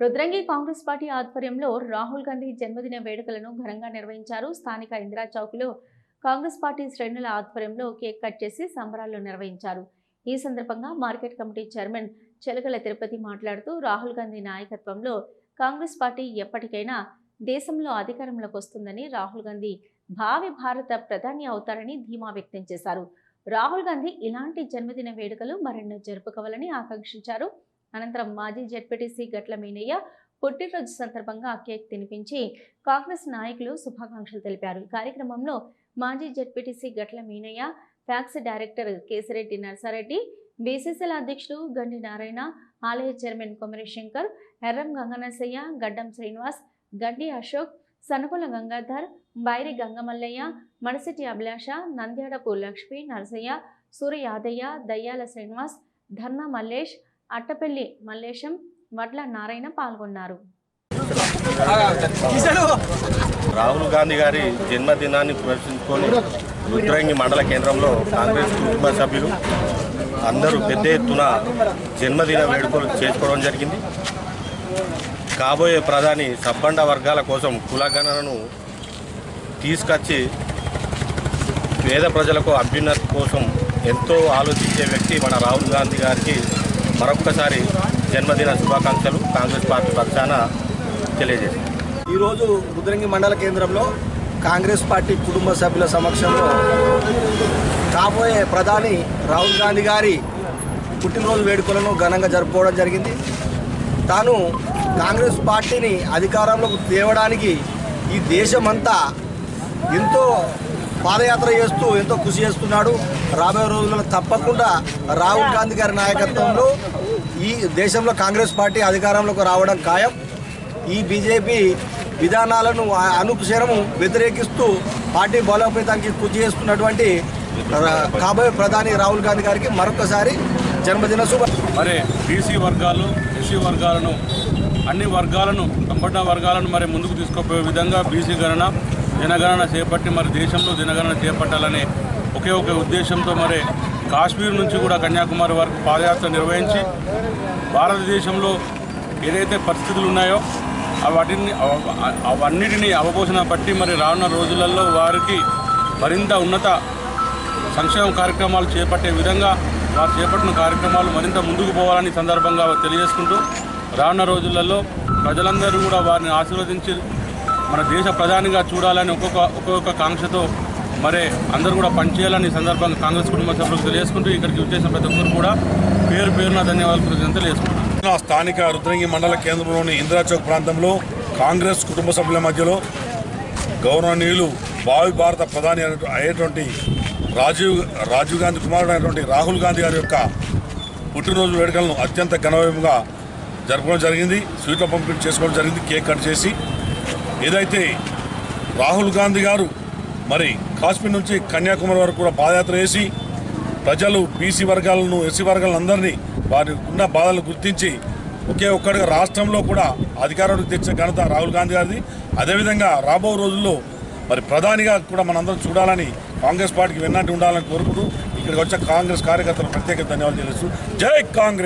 Rudrangi Congress party ఆధ్వర్యంలో రాహుల్ గాంధీ జన్మదిన వేడుకలను ఘనంగా నిర్వహించారు స్థానిక ఇందిరా చౌక్లో కాంగ్రెస్ పార్టీ శ్రేణుల ఆధ్వర్యంలో కేక్ కట్ చేసి సంబరాలు నిర్వహించారు. ఈ సందర్భంగా market committee chairman Chelakala Tirupati మాట్లాడుతూ రాహుల్ గాంధీ నాయకత్వంలో కాంగ్రెస్ పార్టీ ఎప్పటికైనా దేశంలో అధికారంలోకి వస్తుందని రాహుల్ గాంధీ భావి భారత ప్రధాని అవుతారని ధీమా వ్యక్తం చేశారు. రాహుల్ గాంధీ ఇలాంటి జన్మదిన వేడుకలు మరెన్నో జరుపుకోవాలని ఆకాంక్షించారు. అనంతరం మాజీ జడ్పీటీసీ గట్ల మీనయ్య పుట్టినరోజు సందర్భంగా కేక్ తినిపించి కాంగ్రెస్ నాయకులు శుభాకాంక్షలు తెలిపారు. ఈ కార్యక్రమంలో మాజీ ZPTC Gatla Meenaiah PACS director Kesireddy Narsareddy బీసీసీల అధ్యక్షుడు గండి నారాయణ ఆలయ చైర్మన్ కొమరి శంకర్ ఎర్రం గంగనసయ్య గడ్డం శ్రీనివాస్ గడ్డి అశోక్ సనుకుల గంగాధర్ బైరి గంగమల్లయ్య మనసిటి అభిలాష నంద్యాడపు లక్ష్మి నరసయ్య సూర్య యాదయ్య దయ్యాల శ్రీనివాస్ ధర్మ మల్లేష్ అట్టపల్లి మల్లేశం వడ్ల నారాయణ పాల్గొన్నారు. రాహుల్ గాంధీ గారి జన్మదినాన్ని పురస్కరించుకొని రుద్రంగి మండల కేంద్రంలో కాంగ్రెస్ కుటుంబ సభ్యులు అందరూ పెద్ద ఎత్తున జన్మదిన వేడుకలు చేసుకోవడం జరిగింది. కాబోయే ప్రధాని సబ్బండ వర్గాల కోసం కులగణనను తీసుకొచ్చి పేద ప్రజలకు అభ్యున్నతి కోసం ఎంతో ఆలోచించే వ్యక్తి మన రాహుల్ గాంధీ గారికి మరొక్కసారి జన్మదిన శుభాకాంక్షలు కాంగ్రెస్ పార్టీ పక్షాన తెలియజేశారు. ఈరోజు రుద్రంగి మండల కేంద్రంలో కాంగ్రెస్ పార్టీ కుటుంబ సభ్యుల సమక్షంలో కాబోయే ప్రధాని రాహుల్ గాంధీ గారి పుట్టినరోజు వేడుకలను ఘనంగా జరుపుకోవడం జరిగింది. తాను కాంగ్రెస్ పార్టీని అధికారంలోకి తేవడానికి ఈ దేశమంతా ఎంతో పాదయాత్ర చేస్తూ ఎంతో కృషి చేస్తున్నాడు. రాబోయే రోజుల్లో తప్పకుండా రాహుల్ గాంధీ గారి నాయకత్వంలో ఈ దేశంలో కాంగ్రెస్ పార్టీ అధికారంలోకి రావడం ఖాయం. ఈ బీజేపీ విధానాలను అనుక్షణము వ్యతిరేకిస్తూ పార్టీ బలోపేతానికి కృషి చేస్తున్నటువంటి కాబోయే ప్రధాని రాహుల్ గాంధీ గారికి మరొకసారి జన్మదిన శుభ మరి బీసీ వర్గాలు ఎస్సీ వర్గాలను అన్ని వర్గాలను సంపన్న వర్గాలను మరి ముందుకు తీసుకుపోయే విధంగా బీసీ గణన జనగణన చేపట్టి మరి దేశంలో జనగణన చేపట్టాలనే ఒకే ఒక ఉద్దేశంతో మరి కాశ్మీర్ నుంచి కూడా కన్యాకుమారి వరకు పాదయాత్ర నిర్వహించి భారతదేశంలో ఏదైతే పరిస్థితులు ఉన్నాయో వాటిని అవన్నిటినీ అవన్నిటిని బట్టి మరి రానున్న రోజులలో వారికి మరింత ఉన్నత సంక్షేమ కార్యక్రమాలు చేపట్టే విధంగా వారు చేపట్టిన కార్యక్రమాలు మరింత ముందుకు పోవాలని సందర్భంగా తెలియజేసుకుంటూ రానున్న రోజులలో ప్రజలందరూ కూడా వారిని ఆశీర్వదించి మన దేశ ప్రధానిగా చూడాలని ఒక్కొక్క ఒక్కొక్క కాంక్షతో మరి అందరూ కూడా పనిచేయాలని సందర్భంగా కాంగ్రెస్ కుటుంబ సభ్యులకు తెలియజేసుకుంటూ ఇక్కడికి వచ్చేసిన ప్రతి ఒక్కరు కూడా పేరు పేరున ధన్యవాదాలు కృతజ్ఞతలు తెలియజేసుకుంటున్నాను. స్థానిక రుద్రంగి మండల కేంద్రంలోని ఇందిరాచౌక్ ప్రాంతంలో కాంగ్రెస్ కుటుంబ సభ్యుల మధ్యలో గౌరవనీయులు భావి భారత ప్రధాని అయ్యేటువంటి రాజీవ్ రాజీవ్ గాంధీ కుమారుడు అయినటువంటి రాహుల్ గాంధీ గారి యొక్క పుట్టినరోజు వేడుకలను అత్యంత ఘనవైపుగా జరపడం జరిగింది. స్వీట్ల పంపిణీ చేసుకోవడం జరిగింది. కేక్ కట్ చేసి ఏదైతే రాహుల్ గాంధీ గారు మరి కాశ్మీర్ నుంచి కన్యాకుమారి వరకు కూడా పాదయాత్ర చేసి ప్రజలు బీసీ వర్గాలను ఎస్సీ వర్గాలను అందరినీ వారి ఉన్న బాధలు గుర్తించి ఒకే ఒక్కడిగా రాష్ట్రంలో కూడా అధికారానికి తెచ్చే ఘనత రాహుల్ గాంధీ గారిది. అదేవిధంగా రాబో రోజుల్లో మరి ప్రధానిగా కూడా మనందరం చూడాలని కాంగ్రెస్ పార్టీకి వెన్నట్టు ఉండాలని కోరుకుంటూ ఇక్కడికి వచ్చే కాంగ్రెస్ కార్యకర్తలు ప్రత్యేక ధన్యవాదాలు తెలుస్తూ జై కాంగ్రెస్!